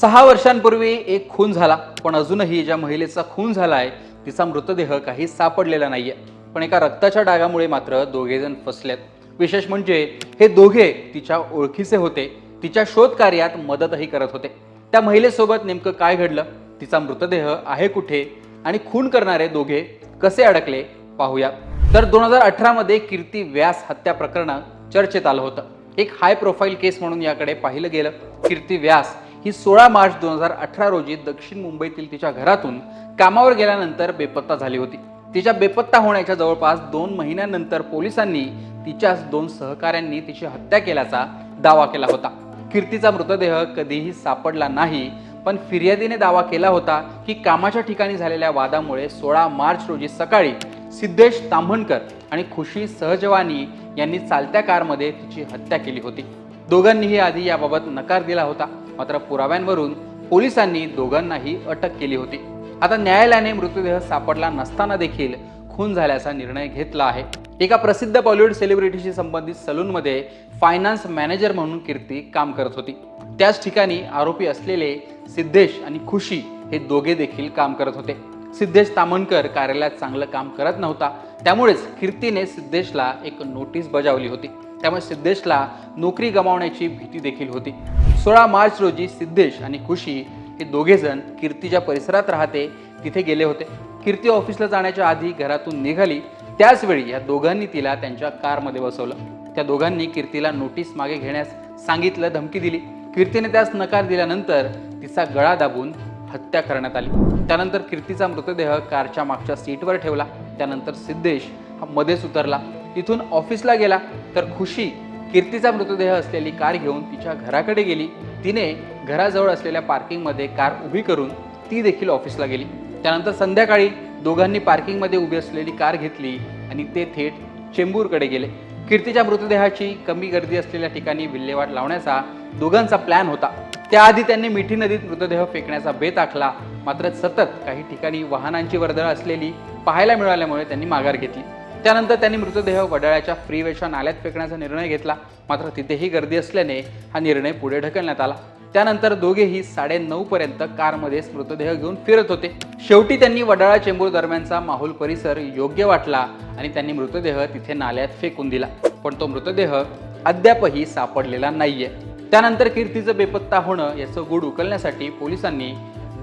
सहा वर्षांपूर्वी एक खून झाला पण अजूनही ज्या महिलेचा खून झाला आहे तिचा मृतदेह काही सापडलेला नाहीये. पण एका रक्ताच्या डागामुळे मात्र दोघे जण फसलेत. विशेष म्हणजे हे दोघे तिच्या ओळखीचे होते. तिच्या शोध कार्यात मदतही करत होते. त्या महिलेसोबत नेमकं काय घडलं? तिचा मृतदेह आहे कुठे? आणि खून करणारे दोघे कसे अडकले? पाहूया. तर दोन हजार अठरामध्ये कीर्ती व्यास हत्या प्रकरण चर्चेत आलं होतं. एक हाय प्रोफाईल केस म्हणून याकडे पाहिलं गेलं. कीर्ती व्यास ही सोळा मार्च दोन हजार अठरा रोजी दक्षिण मुंबईतील तिच्या घरातून कामावर गेल्यानंतर बेपत्ता झाली होती. तिच्या बेपत्ता होण्याच्या जवळपास दोन महिन्यानंतर पोलिसांनी तिच्याच दोन सहकाऱ्यांनी तिची हत्या केल्याचा दावा केला होता. कीर्तीचा मृतदेह कधीही सापडला नाही पण फिर्यादीने दावा केला होता की कामाच्या ठिकाणी झालेल्या वादामुळे सोळा मार्च रोजी सकाळी सिद्धेश ताम्हणकर आणि खुशी सहजवानी यांनी चालत्या कारमध्ये तिची हत्या केली होती. दोघांनीही आधी याबाबत नकार दिला होता. मात्र पुराव्यांवरून पोलिसांनी दोघांनाही अटक केली होती. आता न्यायालयाने मृतदेह सापडला नसताना देखील खून झाल्याचा निर्णय घेतला आहे. एका प्रसिद्ध बॉलिवूड सेलिब्रिटीशी संबंधित सलूनमध्ये फायनान्स मॅनेजर म्हणून कीर्ती काम करत होती. त्याच ठिकाणी आरोपी असलेले सिद्धेश आणि खुशी हे दोघे देखील काम करत होते. सिद्धेश तामणकर कार्यालयात चांगलं काम करत नव्हता. त्यामुळेच कीर्तीने सिद्धेशला एक नोटीस बजावली होती. त्यामुळे सिद्धेशला नोकरी गमावण्याची भीती देखील होती. सोळा मार्च रोजी सिद्धेश आणि खुशी हे दोघेजण कीर्तीच्या परिसरात राहते तिथे गेले होते. कीर्ती ऑफिसला जाण्याच्या आधी घरातून निघाली. त्याचवेळी या दोघांनी तिला त्यांच्या कारमध्ये बसवलं. त्या दोघांनी कीर्तीला नोटीस मागे घेण्यास सांगितलं धमकी दिली. कीर्तीने त्यास नकार दिल्यानंतर तिचा गळा दाबून हत्या करण्यात आली. त्यानंतर कीर्तीचा मृतदेह कारच्या मागच्या सीटवर ठेवला. त्यानंतर सिद्धेश हा मध्येच उतरला. तिथून ऑफिसला गेला. तर खुशी कीर्तीचा मृतदेह असलेली कार घेऊन तिच्या घराकडे गेली. तिने घराजवळ असलेल्या पार्किंगमध्ये कार उभी करून ती देखील ऑफिसला गेली. त्यानंतर संध्याकाळी दोघांनी पार्किंगमध्ये उभी असलेली कार घेतली आणि ते थेट चेंबूरकडे गेले. कीर्तीच्या मृतदेहाची कमी गर्दी असलेल्या ठिकाणी विल्हेवाट लावण्याचा दोघांचा प्लॅन होता. त्याआधी त्यांनी मिठी नदीत मृतदेह फेकण्याचा बेत आखला. मात्र सतत काही ठिकाणी वाहनांची वर्दळ असलेली पाहायला मिळाल्यामुळे त्यांनी माघार घेतली. त्यानंतर त्यांनी मृतदेह वडाळ्याच्या फ्रीवेच्या नाल्यात फेकण्याचा निर्णय घेतला. मात्र तिथेही गर्दी असल्याने हा निर्णय पुढे ढकलण्यात आला. त्यानंतर दोघेही साडेनऊ पर्यंत कारमध्येच मृतदेह घेऊन फिरत होते. शेवटी त्यांनी वडाळा चेंबूर दरम्यानचा माहोल परिसर योग्य वाटला आणि त्यांनी मृतदेह तिथे नाल्यात फेकून दिला. पण तो मृतदेह अद्यापही सापडलेला नाहीये. त्यानंतर कीर्तीचं बेपत्ता होणं याचं गुड उकलण्यासाठी पोलिसांनी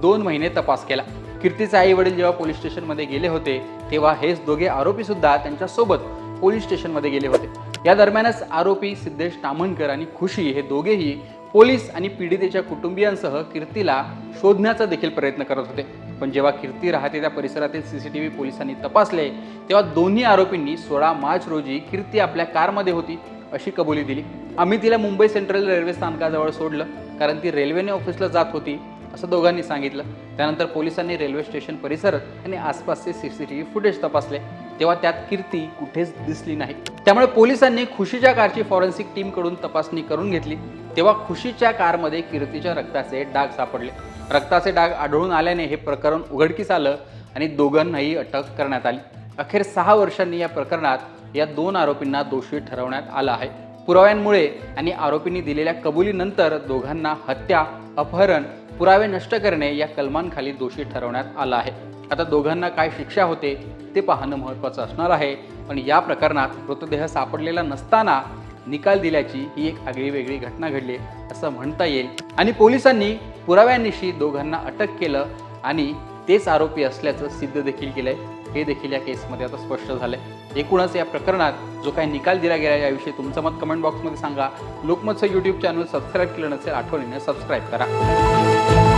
दोन महिने तपास केला. कीर्तीचे आई वडील जेव्हा पोलीस स्टेशनमध्ये गेले होते तेव्हा हेच दोघे आरोपी सुद्धा त्यांच्यासोबत पोलीस स्टेशनमध्ये गेले होते. या दरम्यानच आरोपी सिद्धेश तामणकर आणि खुशी हे दोघेही पोलीस आणि पीडितेच्या कुटुंबियांसह कीर्तीला शोधण्याचा देखील प्रयत्न करत होते. पण जेव्हा कीर्ती राहते त्या परिसरातील सी सी टी व्ही पोलिसांनी तपासले तेव्हा दोन्ही आरोपींनी सोळा मार्च रोजी कीर्ती आपल्या कारमध्ये होती अशी कबुली दिली. आम्ही तिला मुंबई सेंट्रल रेल्वे स्थानकाजवळ सोडलं कारण ती रेल्वेने ऑफिसला जात होती. असं दोघांनी सांगितलं. त्यानंतर पोलिसांनी रेल्वे स्टेशन परिसर आणि आसपासचे C C T V footage तपासले. तेव्हा त्यात कीर्ती कुठेच दिसली नाही. त्यामुळे पोलिसांनी खुशीच्या कारची फॉरेन्सिक टीमकडून तपासणी करून घेतली. तेव्हा खुशीच्या कारमध्ये कीर्तीच्या रक्ताचे डाग सापडले. रक्ताचे डाग आढळून आल्याने हे प्रकरण उघडकीस आलं आणि दोघांनाही अटक करण्यात आली. अखेर सहा वर्षांनी या प्रकरणात या दोन आरोपींना दोषी ठरवण्यात आलं आहे. पुराव्यांमुळे आणि आरोपींनी दिलेल्या कबुलीनंतर दोघांना हत्या अपहरण पुरावे नष्ट करणे या कलमांखाली दोषी ठरवण्यात आला आहे. आता दोघांना काय शिक्षा होते ते पाहणं महत्त्वाचं असणार आहे. पण या प्रकरणात मृतदेह सापडलेला नसताना निकाल दिल्याची ही एक आगळी वेगळी घटना घडली असं म्हणता येईल. आणि पोलिसांनी पुराव्यांनिशी दोघांना अटक केलं आणि तेच आरोपी असल्याचं सिद्ध देखील केलं आहे हे देखील या केसमध्ये आता स्पष्ट झालं आहे एकूणच या प्रकरणात जो काही निकाल दिला गेला याविषयी तुमचं मत कमेंट बॉक्समध्ये सांगा. लोकमतचं यूट्यूब चॅनल सबस्क्राईब केलं नसेल आठवणीने सबस्क्राईब करा.